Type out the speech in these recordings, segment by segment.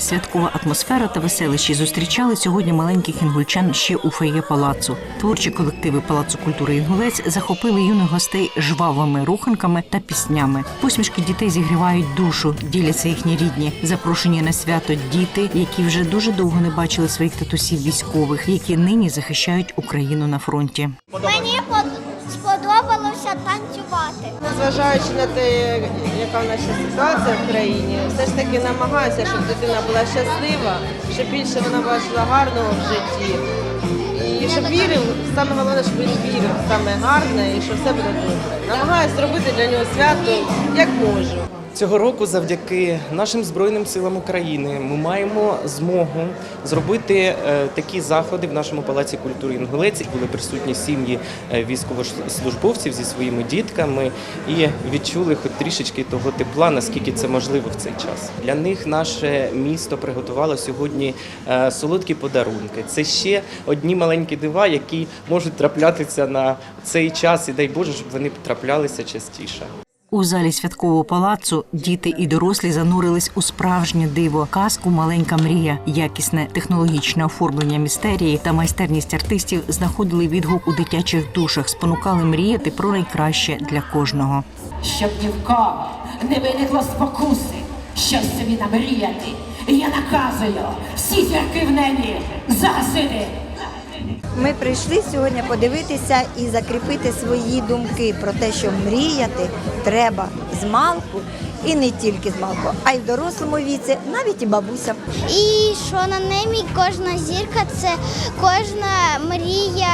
Святкова атмосфера та веселищі зустрічали сьогодні маленьких інгульчан ще у фоє палацу. Творчі колективи Палацу культури Інгулець захопили юних гостей жвавими руханками та піснями. Посмішки дітей зігрівають душу, діляться їхні рідні. Запрошені на свято діти, які вже дуже довго не бачили своїх татусів військових, які нині захищають Україну на фронті. Мені сподобалося танцювати. Незважаючи на те, яка в ще ситуація в країні, все ж таки намагаюся, щоб дитина була щаслива, щоб більше вона бачила гарного в житті. І щоб вірив, саме головне, щоб він вірив саме гарне і що все буде добре. Намагаюся зробити для нього свято як можу. Цього року, завдяки нашим збройним силам України, ми маємо змогу зробити е, такі заходи в нашому палаці культури Інгулець. Були присутні сім'ї е, військовослужбовців зі своїми дітками і відчули хоч трішечки того тепла, наскільки це можливо в цей час. Для них наше місто приготувало сьогодні е, солодкі подарунки. Це ще одні маленькі дива, які можуть траплятися на цей час, і дай Боже, щоб вони траплялися частіше. У залі святкового палацу діти і дорослі занурились у справжнє диво, казку Маленька мрія, якісне технологічне оформлення містерії та майстерність артистів знаходили відгук у дитячих душах, спонукали мріяти про найкраще для кожного. щоб ні в кого не виникло спокуси, щось собі намріяти. Я наказую всі зірки в небі загасити. Ми прийшли сьогодні подивитися і закріпити свої думки про те, що мріяти треба з малку, і не тільки з малку, а й в дорослому віці, навіть і бабуся. І що на небі кожна зірка це кожна мрія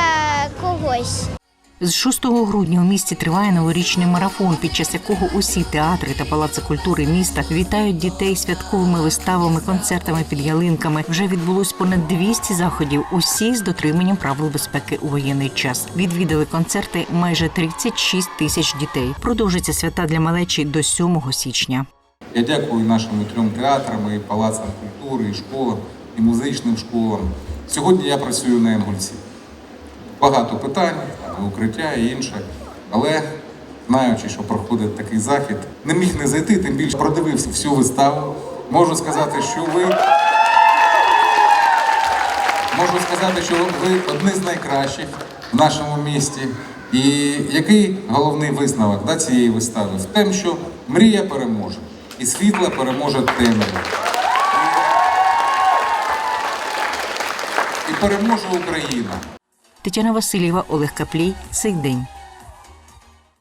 когось. З 6 грудня у місті триває новорічний марафон, під час якого усі театри та палаци культури міста вітають дітей святковими виставами, концертами під ялинками. Вже відбулось понад 200 заходів, усі з дотриманням правил безпеки у воєнний час. Відвідали концерти майже 36 тисяч дітей. Продовжаться свята для малечі до 7 січня. Я дякую нашим трьом театрам, і палацам культури, і школам, і музичним школам. Сьогодні я працюю на Інгульці. Багато питань, укриття і інше. Але знаючи, що проходить такий захід, не міг не зайти, тим більше продивився всю виставу. Можу сказати, що ви. Можу сказати, що ви одні з найкращих в нашому місті. І який головний висновок да, цієї вистави? В тому, що мрія переможе, і світла переможе темряву. І переможе Україна. Тетяна Васильєва, Олег Каплій. Цей день.